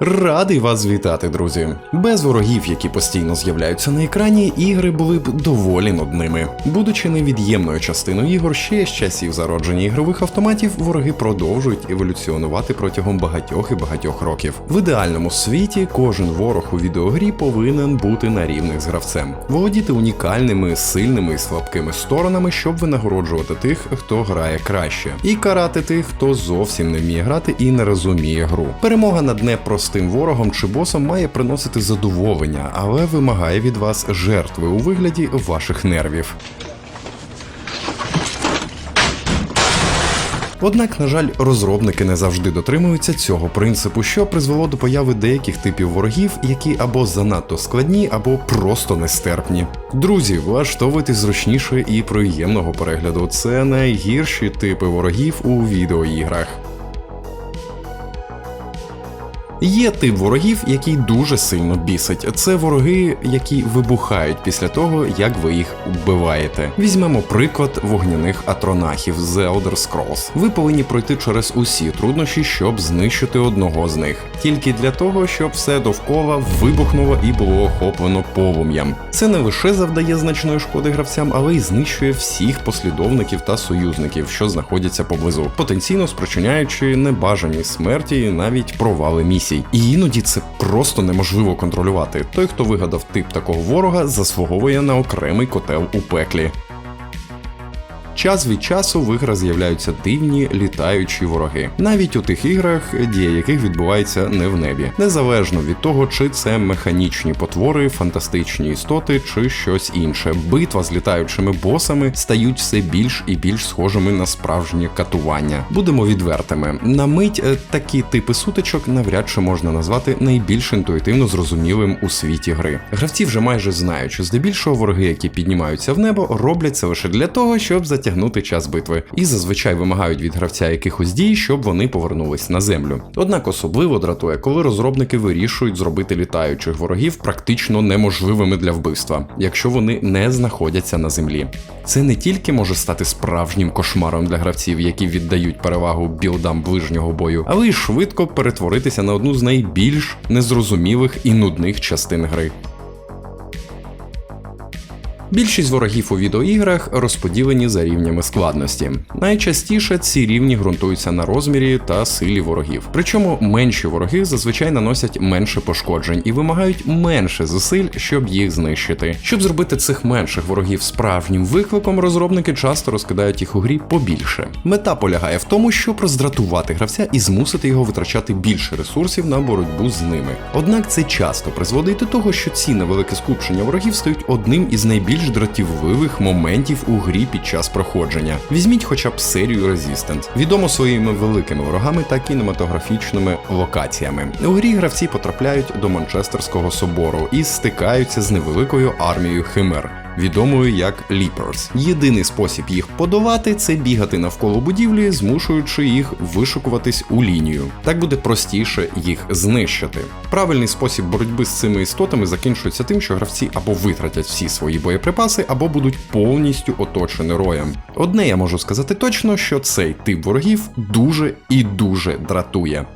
Радий вас вітати, друзі. Без ворогів, які постійно з'являються на екрані, ігри були б доволі нудними. Будучи невід'ємною частиною ігор ще з часів зародження ігрових автоматів, вороги продовжують еволюціонувати протягом багатьох і багатьох років. В ідеальному світі кожен ворог у відеогрі повинен бути на рівних з гравцем, володіти унікальними, сильними і слабкими сторонами, щоб винагороджувати тих, хто грає краще, і карати тих, хто зовсім не вміє грати і не розуміє гру. Перемога над непростим ворогом чи босом має приносити задоволення, але вимагає від вас жертви у вигляді ваших нервів. Однак, на жаль, розробники не завжди дотримуються цього принципу, що призвело до появи деяких типів ворогів, які або занадто складні, або просто нестерпні. Друзі, влаштовуйтесь зручніше і приємного перегляду. Це найгірші типи ворогів у відеоіграх. Є тип ворогів, який дуже сильно бісить. Це вороги, які вибухають після того, як ви їх вбиваєте. Візьмемо приклад вогняних атронахів з Elder Scrolls. Ви повинні пройти через усі труднощі, щоб знищити одного з них, тільки для того, щоб все довкола вибухнуло і було охоплено полум'ям. Це не лише завдає значної шкоди гравцям, але й знищує всіх послідовників та союзників, що знаходяться поблизу, потенційно спричиняючи небажані смерті і навіть провали місій. І іноді це просто неможливо контролювати. Той, хто вигадав тип такого ворога, заслуговує на окремий котел у пеклі. Час від часу в іграх з'являються дивні літаючі вороги, навіть у тих іграх, дія яких відбувається не в небі, незалежно від того, чи це механічні потвори, фантастичні істоти чи щось інше. Битва з літаючими босами стають все більш і більш схожими на справжнє катування. Будемо відвертими. На мить е, такі типи сутичок навряд чи можна назвати найбільш інтуїтивно зрозумілим у світі гри. Гравці вже майже знають, що здебільшого вороги, які піднімаються в небо, роблять це лише для того, щоб затягнути час битви, і зазвичай вимагають від гравця якихось дій, щоб вони повернулись на землю. Однак особливо дратує, коли розробники вирішують зробити літаючих ворогів практично неможливими для вбивства, якщо вони не знаходяться на землі. Це не тільки може стати справжнім кошмаром для гравців, які віддають перевагу білдам ближнього бою, але й швидко перетворитися на одну з найбільш незрозумілих і нудних частин гри. Більшість ворогів у відеоіграх розподілені за рівнями складності. Найчастіше ці рівні ґрунтуються на розмірі та силі ворогів. Причому менші вороги зазвичай наносять менше пошкоджень і вимагають менше зусиль, щоб їх знищити. Щоб зробити цих менших ворогів справжнім викликом, розробники часто розкидають їх у грі побільше. Мета полягає в тому, щоб роздратувати гравця і змусити його витрачати більше ресурсів на боротьбу з ними. Однак це часто призводить до того, що ці невелике скупчення ворогів стають одним із найбільш дратівливих моментів у грі під час проходження. Візьміть хоча б серію Resistance, відомо своїми великими ворогами та кінематографічними локаціями. У грі гравці потрапляють до Манчестерського собору і стикаються з невеликою армією химер. Відомою як Leapers. Єдиний спосіб їх подолати це бігати навколо будівлі, змушуючи їх вишикуватись у лінію. Так буде простіше їх знищити. Правильний спосіб боротьби з цими істотами закінчується тим, що гравці або витратять всі свої боєприпаси, або будуть повністю оточені роєм. Одне я можу сказати точно, що цей тип ворогів дуже і дуже дратує.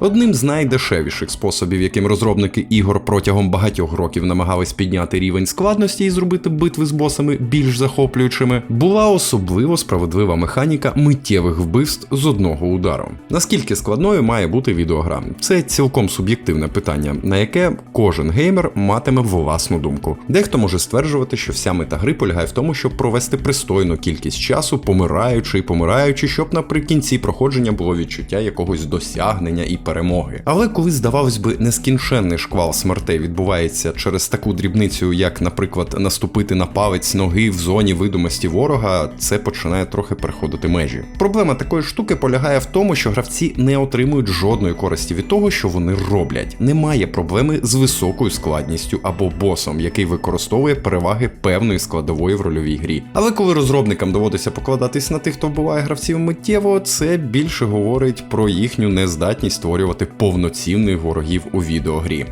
Одним з найдешевіших способів, яким розробники ігор протягом багатьох років намагались підняти рівень складності і зробити битви з босами більш захоплюючими, була особливо справедлива механіка миттєвих вбивств з одного удару. Наскільки складною має бути відеогра? Це цілком суб'єктивне питання, на яке кожен геймер матиме власну думку. Дехто може стверджувати, що вся мета гри полягає в тому, щоб провести пристойну кількість часу, помираючи і помираючи, щоб наприкінці проходження було відчуття якогось досягнення і перемоги. Але коли, здавалось би, нескінченний шквал смертей відбувається через таку дрібницю, як, наприклад, наступити на палець ноги в зоні видимості ворога, це починає трохи переходити межі. Проблема такої штуки полягає в тому, що гравці не отримують жодної користі від того, що вони роблять. Немає проблеми з високою складністю або босом, який використовує переваги певної складової в рольовій грі. Але коли розробникам доводиться покладатись на тих, хто вбиває гравців миттєво, це більше говорить про їхню нездатність створювати повноцінних ворогів у відеогрі.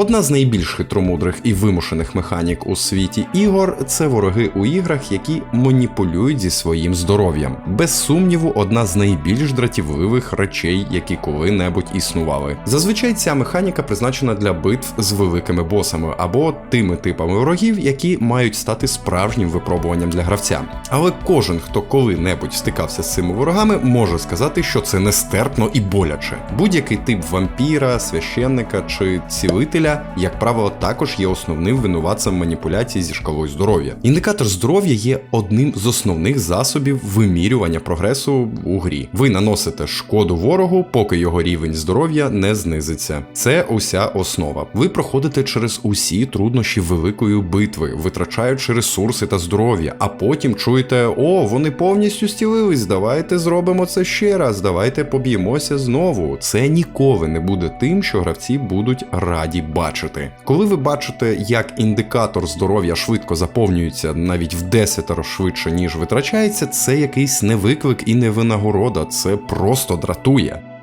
Одна з найбільш хитромудрих і вимушених механік у світі ігор це вороги у іграх, які маніпулюють зі своїм здоров'ям. Без сумніву, одна з найбільш дратівливих речей, які коли-небудь існували. Зазвичай ця механіка призначена для битв з великими босами або тими типами ворогів, які мають стати справжнім випробуванням для гравця. Але кожен, хто коли-небудь стикався з цими ворогами, може сказати, що це нестерпно і боляче. Будь-який тип вампіра, священника чи цілителя, як правило, також є основним винуватцем маніпуляцій зі шкалою здоров'я. Індикатор здоров'я є одним з основних засобів вимірювання прогресу у грі. Ви наносите шкоду ворогу, поки його рівень здоров'я не знизиться. Це уся основа. Ви проходите через усі труднощі великої битви, витрачаючи ресурси та здоров'я, а потім чуєте: о, вони повністю стілились. Давайте зробимо це ще раз. Давайте поб'ємося знову. Це ніколи не буде тим, що гравці будуть раді бачити. Коли ви бачите, як індикатор здоров'я швидко заповнюється навіть в десятеро швидше, ніж витрачається, це якийсь не виклик і не винагорода, це просто дратує.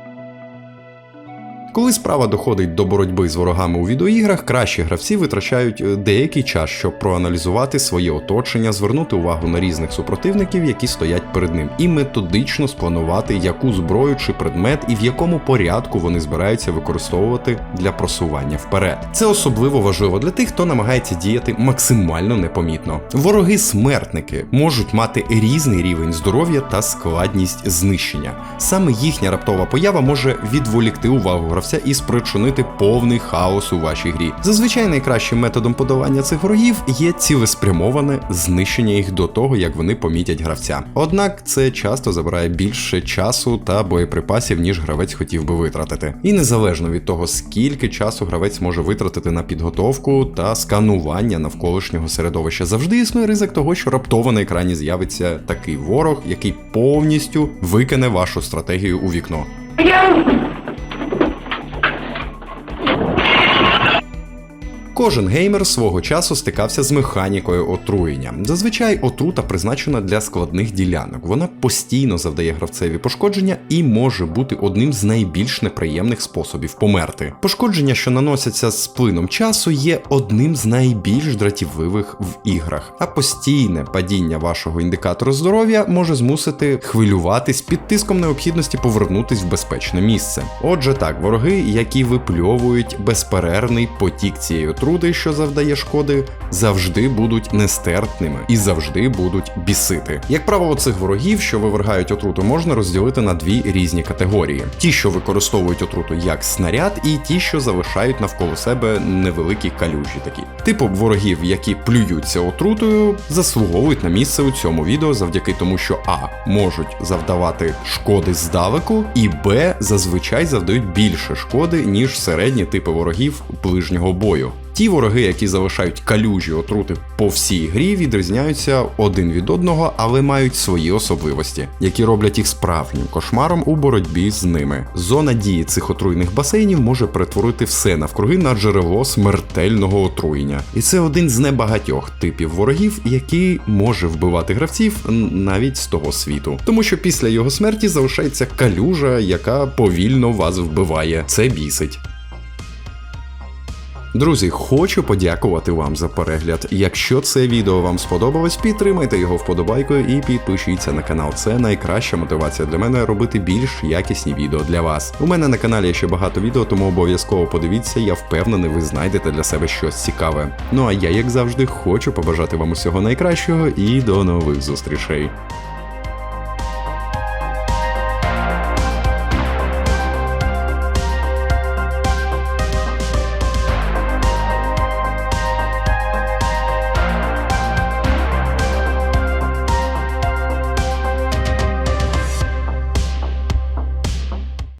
Коли справа доходить до боротьби з ворогами у відеоіграх, кращі гравці витрачають е, деякий час, щоб проаналізувати своє оточення, звернути увагу на різних супротивників, які стоять перед ним, і методично спланувати, яку зброю чи предмет і в якому порядку вони збираються використовувати для просування вперед. Це особливо важливо для тих, хто намагається діяти максимально непомітно. Вороги-смертники можуть мати різний рівень здоров'я та складність знищення. Саме їхня раптова поява може відволікти увагу гравця і спричинити повний хаос у вашій грі. Зазвичай найкращим методом подолання цих ворогів є цілеспрямоване знищення їх до того, як вони помітять гравця. Однак це часто забирає більше часу та боєприпасів, ніж гравець хотів би витратити. І незалежно від того, скільки часу гравець може витратити на підготовку та сканування навколишнього середовища, завжди існує ризик того, що раптово на екрані з'явиться такий ворог, який повністю викине вашу стратегію у вікно. Кожен геймер свого часу стикався з механікою отруєння. Зазвичай отрута призначена для складних ділянок. Вона постійно завдає гравцеві пошкодження і може бути одним з найбільш неприємних способів померти. Пошкодження, що наносяться з плином часу, є одним з найбільш дратівливих в іграх. А постійне падіння вашого індикатора здоров'я може змусити хвилюватись під тиском необхідності повернутись в безпечне місце. Отже, так, вороги, які випльовують безперервний потік цієї отрути, отруди, що завдає шкоди, завжди будуть нестерпними і завжди будуть бісити. Як правило, цих ворогів, що вивергають отруту, можна розділити на дві різні категорії: ті, що використовують отруту як снаряд, і ті, що залишають навколо себе невеликі калюжі. Такі типу ворогів, які плюються отрутою, заслуговують на місце у цьому відео завдяки тому, що а можуть завдавати шкоди здалеку, і б зазвичай завдають більше шкоди ніж середні типи ворогів ближнього бою. Ті вороги, які залишають калюжі отрути по всій грі, відрізняються один від одного, але мають свої особливості, які роблять їх справжнім кошмаром у боротьбі з ними. Зона дії цих отруйних басейнів може перетворити все навкруги на джерело смертельного отруєння. І це один з небагатьох типів ворогів, який може вбивати гравців навіть з того світу. Тому що після його смерті залишається калюжа, яка повільно вас вбиває. Це бісить. Друзі, хочу подякувати вам за перегляд. Якщо це відео вам сподобалось, підтримайте його вподобайкою і підпишіться на канал. Це найкраща мотивація для мене робити більш якісні відео для вас. У мене на каналі є ще багато відео, тому обов'язково подивіться, я впевнений, ви знайдете для себе щось цікаве. Ну а я, як завжди, хочу побажати вам усього найкращого і до нових зустрічей.